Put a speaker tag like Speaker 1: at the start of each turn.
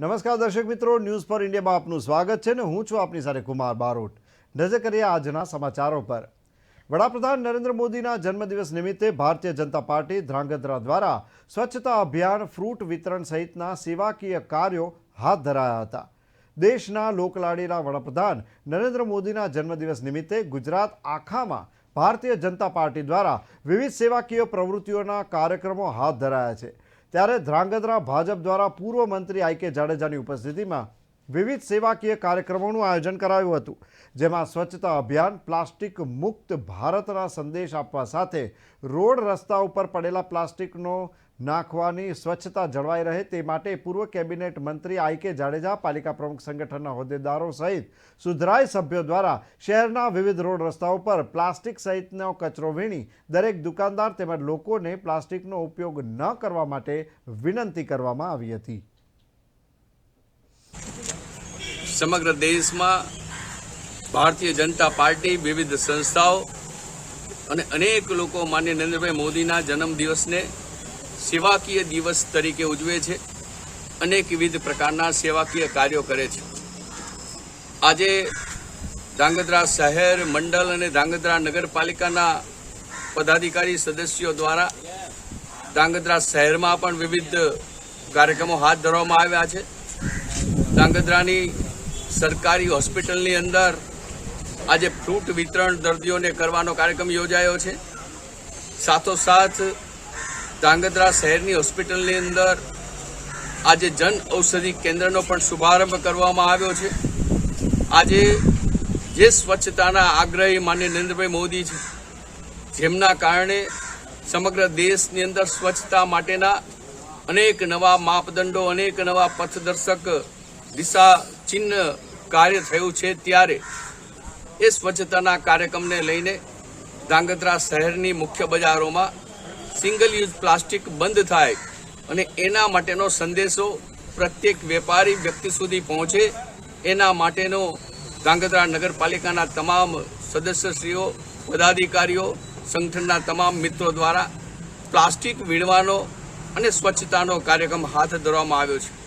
Speaker 1: નમસ્કાર દર્શક મિત્રો ન્યૂઝ ફોર ઇન્ડિયામાં આપનું સ્વાગત છે ને હું છું આપની સાથે કુમાર બારોટ. નજર કરીએ આજના સમાચારો પર. વડાપ્રધાન નરેન્દ્ર મોદીના જન્મદિવસ નિમિત્તે ભારતીય જનતા પાર્ટી ધ્રાંગધ્રા દ્વારા સ્વચ્છતા અભિયાન, ફ્રૂટ વિતરણ સહિતના સેવાકીય કાર્યો હાથ ધરાયા હતા. દેશના લોકલાડીના વડાપ્રધાન નરેન્દ્ર મોદીના જન્મદિવસ નિમિત્તે ગુજરાત આખામાં ભારતીય જનતા પાર્ટી દ્વારા વિવિધ સેવાકીય પ્રવૃત્તિઓના કાર્યક્રમો હાથ ધરાયા છે. ત્યારે ધ્રાંગધ્રા ભાજપ દ્વારા પૂર્વ મંત્રી આઈ કે જાડેજાની ઉપસ્થિતિમાં વિવિધ સેવાકીય કાર્યક્રમોનું આયોજન કરાયું હતું, જેમાં સ્વચ્છતા અભિયાન, પ્લાસ્ટિક મુક્ત ભારતના સંદેશ આપવા સાથે રોડ રસ્તા ઉપર પડેલા પ્લાસ્ટિકનો નાખવાની સ્વચ્છતા જળવાઈ રહે તે માટે પૂર્વ કેબિનેટ મંત્રી આઈ કે જાડેજા, પાલિકા પ્રમુખ સંગઠનના હોદ્દેદારો સહિત સુધરાઈ સભ્યો દ્વારા શહેરના વિવિધ રોડ રસ્તાઓ પર પ્લાસ્ટિક સહિતનો કચરો વીણી દરેક દુકાનદાર તેમજ લોકોને પ્લાસ્ટિકનો ઉપયોગ ન કરવા માટે વિનંતી કરવામાં આવી હતી.
Speaker 2: સમગ્ર દેશમાં ભારતીય જનતા પાર્ટી, વિવિધ સંસ્થાઓ અને અનેક લોકો માન્ય નરેન્દ્રભાઈ મોદીના જન્મદિવસને સેવાકીય દિવસ તરીકે ઉજવે છે. અનેકવિધ પ્રકારના સેવાકીય કાર્યો કરે છે. આજે ધ્રાંગધ્રા શહેર મંડળ અને ધ્રાંગધ્રા નગરપાલિકાના પદાધિકારી સદસ્યો દ્વારા ધ્રાંગધ્રા શહેરમાં પણ વિવિધ કાર્યક્રમો હાથ ધરવામાં આવ્યા છે. ધ્રાંગધ્રાની સરકારી હોસ્પિટલની અંદર આજે ફ્રૂટ વિતરણ દર્દીઓને કરવાનો કાર્યક્રમ યોજાયો છે. સાથોસાથ ધ્રાંગધ્રા શહેરની હોસ્પિટલની અંદર આજે જન ઔષધિ કેન્દ્રનો પણ શુભારંભ કરવામાં આવ્યો છે. આજે જે સ્વચ્છતાના આગ્રહી માન્ય નરેન્દ્રભાઈ મોદી છે, જેમના કારણે સમગ્ર દેશની અંદર સ્વચ્છતા માટેના અનેક નવા માપદંડો, અનેક નવા પથદર્શક દિશા ચિહ્ન કાર્ય થયું છે ત્યારે એ સ્વચ્છતાના કાર્યક્રમને લઈને ધ્રાંગધ્રા શહેરની મુખ્ય બજારોમાં સિંગલ યુઝ પ્લાસ્ટિક બંધ થાય અને એના માટેનો સંદેશો પ્રત્યેક વેપારી વ્યક્તિ સુધી પહોંચે, એના માટેનો ધ્રાંગધ્રા નગરપાલિકાના તમામ સદસ્યશ્રીઓ, પદાધિકારીઓ, સંગઠનના તમામ મિત્રો દ્વારા પ્લાસ્ટિક વીણવાનો અને સ્વચ્છતાનો કાર્યક્રમ હાથ ધરવામાં આવ્યો છે.